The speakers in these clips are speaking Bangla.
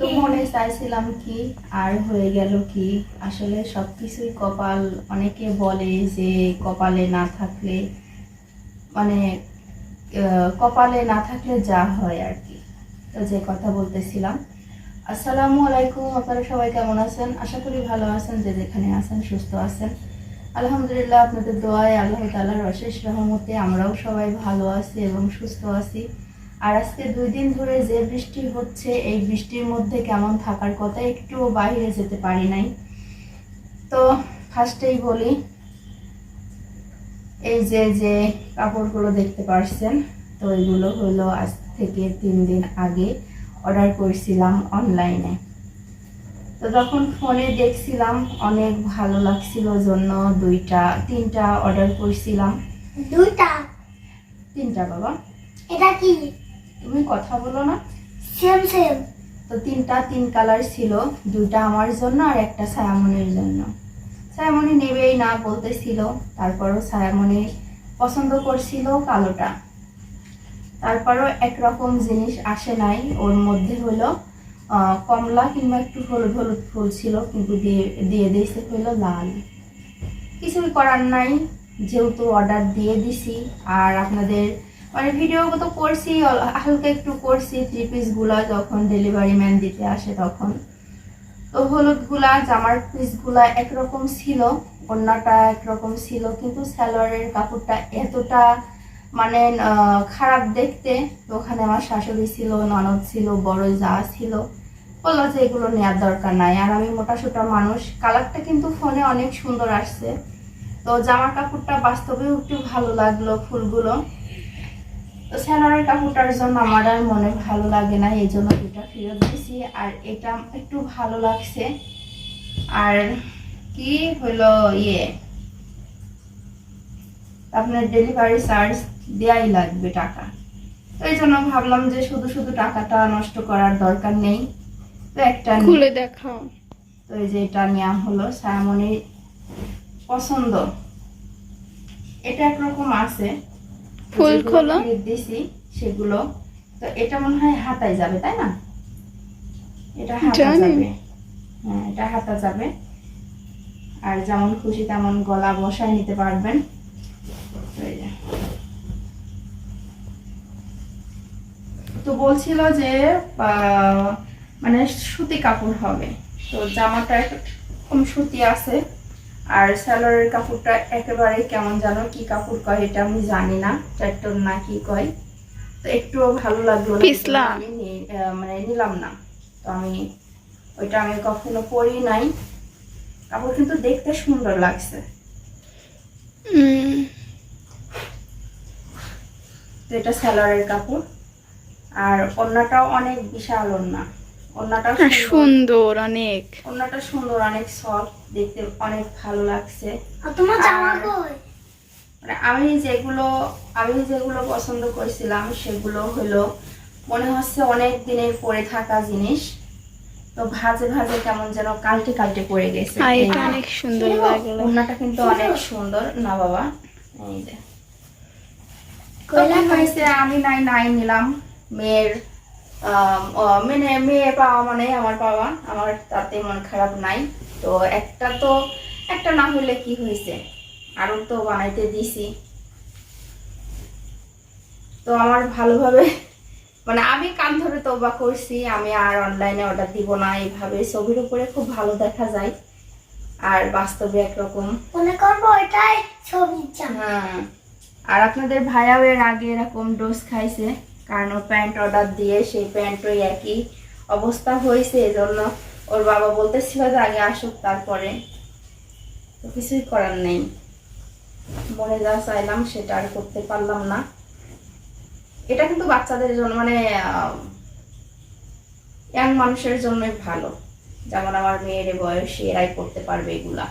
তো মনে চাইছিলাম কি আর হয়ে গেল কি? আসলে সব কিছুই কপাল অনেকে বলে যে কপালে না থাকলে মানে কপালে না থাকলে যা হয় আর কি। তো যে কথা বলতেছিলাম। আসসালামু আলাইকুম আপনারা সবাই কেমন আছেন? আশা করি ভালো আছেন যে যেখানে আছেন সুস্থ আছেন। আলহামদুলিল্লাহ আপনাদের দোয়ায় আল্লাহ তালার অশেষ রহমতে আমরাও সবাই ভালো আছি এবং সুস্থ আছি। আর আজকে দুই দিন ধরে যে বৃষ্টি হচ্ছে এই বৃষ্টির মধ্যে কেমন থাকার কথা একটু বাইরে যেতে পারি নাই। তো ফার্স্টেই বলি এই যে যে কাপড়গুলো দেখতে পারছেন তো এগুলো হলো আজ থেকে তিন দিন আগে অর্ডার করেছিলাম অনলাইনে। তো যখন ফোনে দেখছিলাম অনেক ভালো লাগছিল জন্য দুইটা তিনটা অর্ডার করেছিলাম। দুইটা? তিনটা বাবা। এটা কি? তুমি কথা বলো না। সেম সেম তো তিনটা তিন কালার ছিল দুইটা আমার জন্য আর একটা ছায়ামনির জন্য। ছায়ামনি নেবেই না বলতেছিল তারপরও ছায়ামনি পছন্দ করছিল কালোটা। তারপরও একরকম জিনিস আসে নাই ওর মধ্যে হলো কমলা কিংবা একটু হলুদ হলুদ ফুল ছিল কিন্তু দিয়ে দিয়ে দিয়েছে হলো লাল। কিছুই করার নাই যেহেতু অর্ডার দিয়ে দিছি আর আপনাদের মানে ভিডিও তো করছি হালকা একটু করছি থ্রি পিসগুলা যখন ডেলিভারি ম্যান দিতে আসে তখন। তো হলুদগুলা, জামার পিসগুলা একরকম ছিল অন্যটা একরকম ছিল, কিন্তু স্যালোয়ারের কাপড়টা এতটা মানে খারাপ দেখতে, তো ওখানে আমার শাশুড়ি ছিল, ননদ ছিল, বড় যা ছিল, বলল যে এগুলো নেওয়ার দরকার নাই। আর আমি মোটা সোটা মানুষ, কালারটা কিন্তু ফোনে অনেক সুন্দর আসছে। তো জামার কাপড়টা বাস্তবেও একটু ভালো লাগল ফুলগুলো। তো স্যালোয়ারের কাপড়টার জন্য আমার আর মনে ভালো লাগে না এই জন্য দুটা ফেরত দিয়েছি। আর এটা একটু ভালো লাগছে। আর কি হলো ইয়ে? আপনার ডেলিভারি চার্জ দেয়াই লাগবে টাকা। তো এই জন্য ভাবলাম যে শুধু শুধু টাকাটা নষ্ট করার দরকার নেই। তো একটা। খুলে দেখাও। তো এই যে এটা নেওয়া হলো সায়ামনির পছন্দ। এটা একরকম আছে। ফুল খোলা? দিছি সেগুলো তো এটা মনে হয় হাতায় যাবে তাই না? এটা হাতা যাবে। হ্যাঁ এটা হাতা যাবে। আর যেমন খুশি তেমন গলা বসায় নিতে পারবেন। তো বলছিল যে আহ, মানে সুতি কাপড় হবে। তো জামাটা এরকম সুতি আছে। আর স্যালোয়ারের কাপড়টা একেবারে কেমন যেন কি কাপড় কয় এটা আমি জানি না। চারটন না কি কয়? তো একটুও ভালো লাগল আমি মানে নিলাম না। তো আমি ওইটা আমি কখনো পরি নাই। কাপড় কিন্তু দেখতে সুন্দর লাগছে। তো এটা স্যালোয়ারের কাপড়। আর অন্যটাও অনেক বিশাল ওন্না অন্যটাও আর সুন্দর। অনেক। অন্যটা সুন্দর অনেক সফট দেখতে অনেক ভালো লাগছে। আর তোমার জামা কই? মানে আমি যেগুলো আমি যেগুলো পছন্দ করেছিলাম সেগুলো হলো মনে হচ্ছে অনেক দিনের পরে থাকা জিনিস। তো ভাজে ভাজে কেমন যেন কালটে কালটে পড়ে গেছে। এটা অনেক সুন্দর লাগল। কিন্তু অনেক সুন্দর। না বাবা। এই যে। হয়েছে আমি নাই নাই নিলাম। মেয়ের মানে মেয়ে পাওয়া মানে আমার পাওয়া আমার তাতে মন খারাপ নাই। তো একটা তো একটা না হলে কি হয়েছে? আরও তো বানাইতে দিছি। তো আমার ভালোভাবে মানে আমি কান ধরে তোবা করছি আমি আর অনলাইনে অর্ডার দিব না এইভাবে ছবির উপরে খুব ভালো দেখা যায়। আর বাস্তবে একরকম। মনে করব এটাই ছবি হ্যাঁ। আর আপনাদের ভাইয়াও এর আগে এরকম ডোজ খাইছে। কারণ ও প্যান্ট অর্ডার দিয়ে সেই প্যান্টও একই অবস্থা হয়েছে এজন্য ওর বাবা বলতেছিল যে আগে আসুক তারপরে। তো কিছুই করার নেই। মনে যা চাইলাম সেটা আর করতে পারলাম না। এটা কিন্তু বাচ্চাদের জন্য মানে ইয়াং মানুষের জন্যই ভালো। যেমন আমার মেয়ের বয়সী এরাই করতে পারবে এগুলা।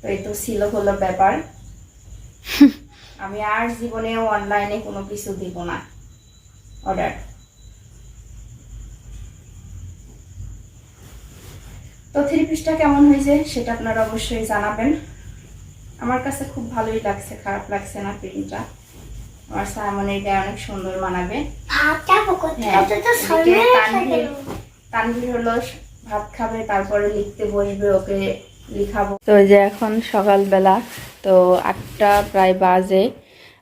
তো এই তো ছিল হলো ব্যাপার। আমি আর জীবনেও অনলাইনে কোনো কিছু দিব না। অর্ডার তো থ্রি পিসটা কেমন হয়েছে সেটা আপনারা অবশ্যই জানাবেন। আমার কাছে খুব ভালোই লাগছে খারাপ লাগছে না প্রিন্টটা আমার সামনের গায়ে অনেক সুন্দর মানাবে। হ্যাঁ, তানভীর- হলো ভাত খাবে তারপরে লিখতে বসবে ওকে লিখাবো। তো যে এখন সকালবেলা তো আটটা প্রায় বাজে।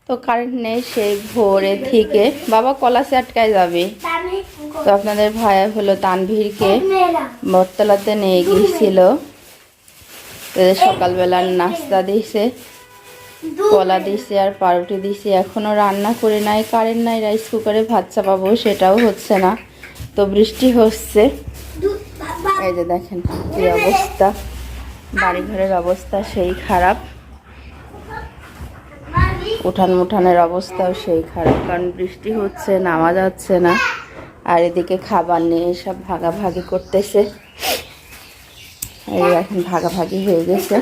তো কারেন্ট নেই সেই ভোরে থেকে। বাবা কলাসে আটকায় যাবে। তো আপনাদের ভাই হলো তানভীরকে বটতলাতে নিয়ে গিয়েছিল। সকালবেলার নাস্তা দিছে, কলা দিছে আর পাউরুটি দিছে। এখনও রান্না করে নাই কারেন্ট নাই রাইস কুকারে ভাত চাপাবো সেটাও হচ্ছে না। তো বৃষ্টি হচ্ছে। এই যে দেখেন কি অবস্থা। বাড়ি ঘরের অবস্থা সেই খারাপ। উঠান মুঠানের অবস্থাও সেই খারাপ। কারণ বৃষ্টি হচ্ছে নামা যাচ্ছে না আর এদিকে খাবার নিয়ে সব ভাগাভাগি করতেছে। এই এখন ভাগাভাগি হয়ে গেছে।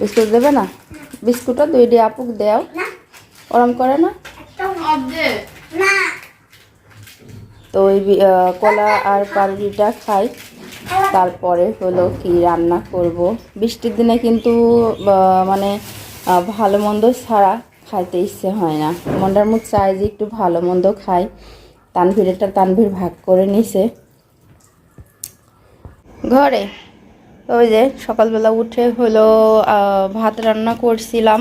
বিস্কুট দেবে না? বিস্কুটও দুই ডি আপুক দেও। ওরম করে না? তো ওই কলা আর পাউরুটিটা খাই। তারপরে হলো কি রান্না করব? বৃষ্টির দিনে কিন্তু মানে ভালো মন্দ ছাড়া খাইতে ইচ্ছে হয় না। মন্ডার মুখ চাই যে একটু ভালো মন্দ খাই। তানভীরেরটা তানভীর ভাগ করে নিছে। ঘরে ওই যে সকালবেলা উঠে হলো ভাত রান্না করছিলাম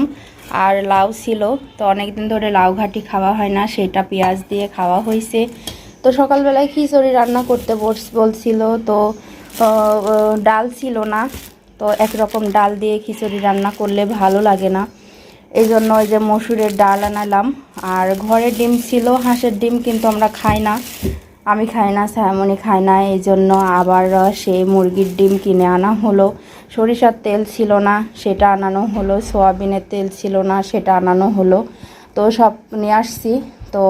আর লাউ ছিল। তো অনেক দিন ধরে লাউ ঘাটি খাওয়া হয় না, সেটা পেঁয়াজ দিয়ে খাওয়া হয়েছে তো সকালবেলায় খিচুড়ি রান্না করতে বলছিল তো ডাল ছিল না। তো একরকম ডাল দিয়ে খিচুড়ি রান্না করলে ভালো লাগে না। এই জন্য ওই যে মসুরের ডাল আনালাম। আর ঘরে ডিম ছিল, হাঁসের ডিম কিন্তু আমরা খাই না। আমি খাই না, স্যামনি খাই না। এই জন্য আবার সেই মুরগির ডিম কিনে আনা হলো। সরিষার তেল ছিল না, সেটা আনানো হলো। সোয়াবিনের তেল ছিল না, সেটা আনানো হলো। তো সব নিয়ে আসছি। তো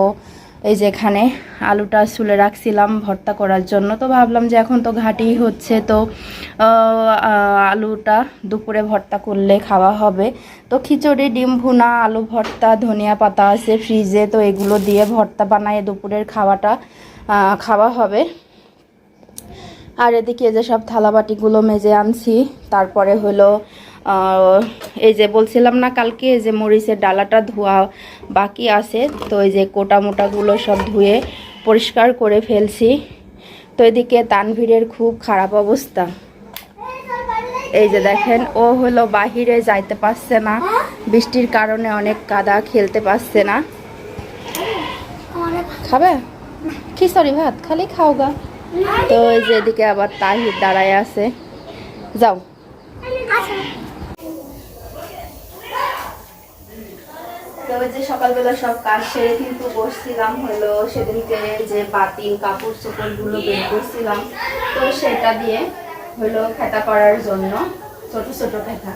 এই যেখানে আলুটা সুলে রাখছিলাম ভর্তা করার জন্য। তো ভাবলাম যে এখন তো ঘাটি হচ্ছে, তো আলুটা দুপুরে ভর্তা করলে খাওয়া হবে। তো খিচুড়ি, ডিম ভুনা, আলু ভর্তা, ধনিয়া পাতা আছে ফ্রিজে, তো এগুলো দিয়ে ভর্তা বানায় দুপুরের খাওয়াটা খাওয়া হবে। আর এদিকে যে সব থালাবাটিগুলো মেজে আনছি, তারপরে হলো এই যে বলছিলাম না কালকে, এই যে মরিচের ডালাটা ধোয়া বাকি আছে, তো এই যে কোটা মোটাগুলো সব ধুয়ে পরিষ্কার করে ফেলছি। তো এদিকে তানভীরের খুব খারাপ অবস্থা। এই যে দেখেন, ও হলো বাহিরে যাইতে পারছে না। বৃষ্টির কারণে অনেক কাদা খেলতে পারছে না। খাবে? খিচুড়ি ভাত? খালি খাও গা। তো এই যে এদিকে আবার তাহির দাঁড়ায় আছে। যাও আচ্ছা তো ওই যে সকালবেলা সব কাজ সেরে কিন্তু বসছিলাম হলো সেদিনকে যে পাতিল কাপড় চোপড়গুলো বের করছিলাম। তো সেটা দিয়ে হলো খেতা করার জন্য, ছোট ছোট খেতা।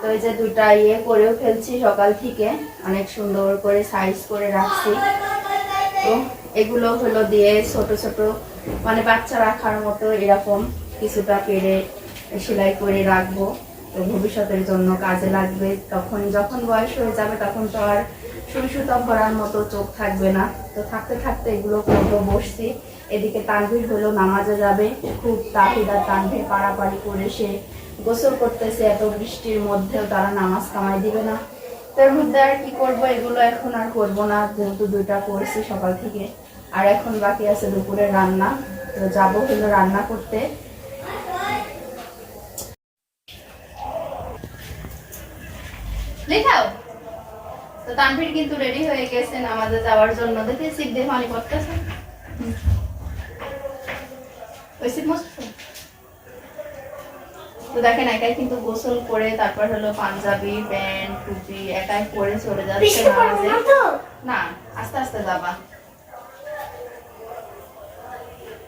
তো এই যে দুটা ইয়ে করেও ফেলছি সকাল থেকে, অনেক সুন্দর করে সাইজ করে রাখছি। তো এগুলো হলো দিয়ে ছোট ছোট মানে বাচ্চা রাখার মতো এরকম কিছুটা পেরে সেলাই করে রাখব। তো ভবিষ্যতের জন্য কাজে লাগবে। তখন যখন বয়স হয়ে যাবে, তখন তো আর সুই সুতা ভরার মতো চোখ থাকবে না। তো থাকতে থাকতে এগুলো করব, বসছি। এদিকে তানভীর হলো নামাজে যাবে। খুব তাহিদা তানভীর পাড়াপাড়ি করে সে গোসল করতেছে। এত বৃষ্টির মধ্যেও তারা নামাজ কামাই দিবে না। তার মধ্যে আর কি করব, এগুলো এখন আর করব না। যেহেতু দুইটা করছি সকাল থেকে। আর এখন বাকি আছে দুপুরে রান্না। তো যাব হলো রান্না করতে। লেখাও তো তানভীর কিন্তু রেডি হয়ে গেছে নামাজে যাওয়ার জন্য। দেখে সিট দিয়ে পানি পড়তেছে। ওই সিট মস্ত। তো দেখেন একাই কিন্তু গোসল করে তারপর হলো পাঞ্জাবি প্যান্ট টুপি একাই পরে চলে যাচ্ছে না না আস্তে আস্তে যাবা।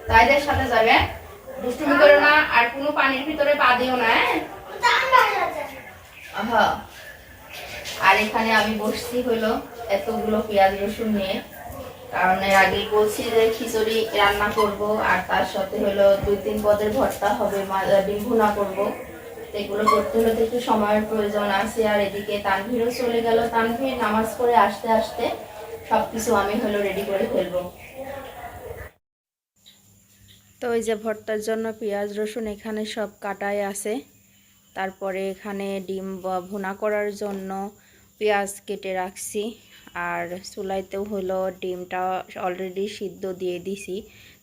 তাইদের সাথে যাবে দুষ্টুমি করো না আর কোনো পানির ভিতরে পা দিও না হ্যাঁ ঠান্ডা হয়ে যাচ্ছে আহা। আর এখানে আমি বসছি হলো এতগুলো পেঁয়াজ রসুন নিয়ে। কারণ এর আগেই বলছি যে খিচুড়ি রান্না করব, আর তার সাথে হলো দুই তিন পদের ভর্তা হবে ডিম ভুনা করব। এগুলো করতে হলে একটু সময়ের প্রয়োজন আছে। আর এদিকে তানভীরও চলে গেল। তানভীর নামাজ করে আসতে আসতে সবকিছু আমি হলো রেডি করে ফেলব। তো ওই যে ভর্তার জন্য পেঁয়াজ, রসুন এখানে সব কাটাই আছে। তারপরে এখানে ডিম ভুনা করার জন্য পেঁয়াজ কেটে রাখছি আর চুলাইতেও হলো ডিমটা অলরেডি সিদ্ধ দিয়ে দিছি।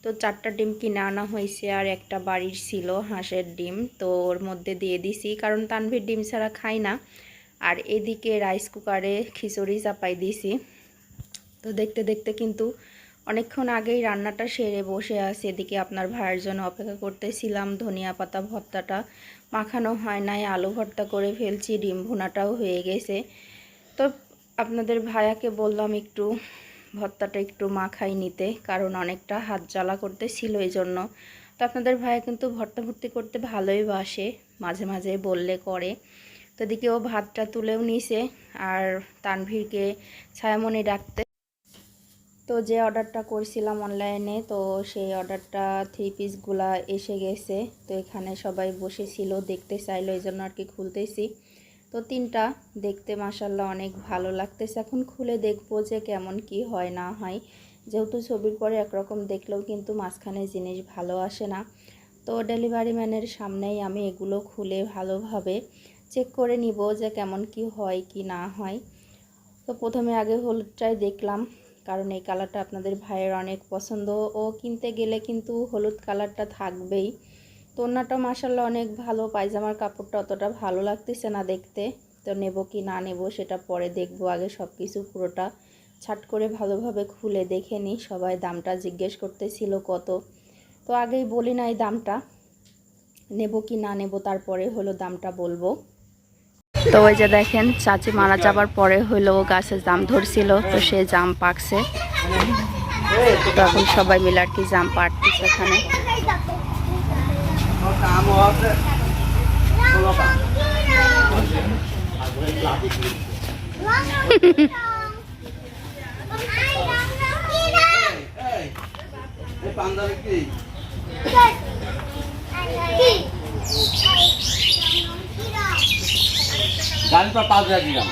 তো চারটা ডিম কিনে আনা হয়েছে আর একটা বাড়ির ছিল হাঁসের ডিম, তো ওর মধ্যে দিয়ে দিছি। কারণ তানভীর ডিম ছাড়া খাই না। আর এদিকে রাইস কুকারে খিচুড়ি চাপাই দিছি। তো দেখতে দেখতে কিন্তু অনেকক্ষণ আগেই রান্নাটা সেরে বসে আছে। এদিকে আপনার ভাইয়ের জন্য অপেক্ষা করতেছিলাম ধনিয়া পাতা ভর্তাটা। মাখানো হয় নাই, আলু ভর্তা করে ফেলছি, ডিম ভুনাটাও হয়ে গেছে। তো আপনাদের ভাইয়াকে বললাম একটু ভর্তাটা একটু মাখাই নিতে, কারণ অনেকটা হাত জ্বালা করতেছিল এই জন্য তো আপনাদের ভাইয়া কিন্তু ভর্তা ভর্তি করতে ভালোই বাসে, মাঝে মাঝে বললে করে। তো এদিকে ও ভাতটা তুলেও নিছে, আর তানভীরকে ছায়ামণি ডাকতে। তো যে অর্ডারটা করছিলাম অনলাইনে, তো সেই অর্ডারটা থ্রি পিসগুলা এসে গেছে। তো এখানে সবাই বসেছিল, দেখতে চাইলো এই জন্য আর কি খুলতেছি। তো তিনটা দেখতে মাসাল্লাহ অনেক ভালো লাগতেছে। এখন খুলে দেখব যে কেমন কি হয় না হয়। যেহেতু ছবির পরে একরকম দেখলেও কিন্তু মাঝখানে জিনিস ভালো আসে না। তো ডেলিভারি ম্যানের সামনেই আমি এগুলো খুলে ভালোভাবে চেক করে নিব যে কেমন কি হয় কি না হয়। তো প্রথমে আগে হলুদটাই দেখলাম, কারণ এই কালারটা আপনাদের ভাইয়ের অনেক পছন্দ। ও কিনতে গেলে কিন্তু হলুদ কালারটা থাকবেই। তো ওনাটা মাসাল্লাহ অনেক ভালো পায়জামার কাপড়টা অতটা ভালো লাগতেছে না দেখতে। তো নেব কি না নেব সেটা পরে দেখব। আগে সব কিছু পুরোটা ছাট করে ভালোভাবে খুলে দেখে নিই। সবাই দামটা জিজ্ঞেস করতেছিল কত। তো আগেই বলি নাই দামটা। নেব কি না নেব তারপরে হলো দামটা বলব। তো ওই যে দেখেন, চাচি মারা যাবার পরে হইল গাছে জাম ধরছিল, তো সে জাম পাকছে। তো এখন সবাই মিলে আর কি জাম পাড়তেছে এখানে। কি গাড়ি পর পাঁচ হাজার দিলাম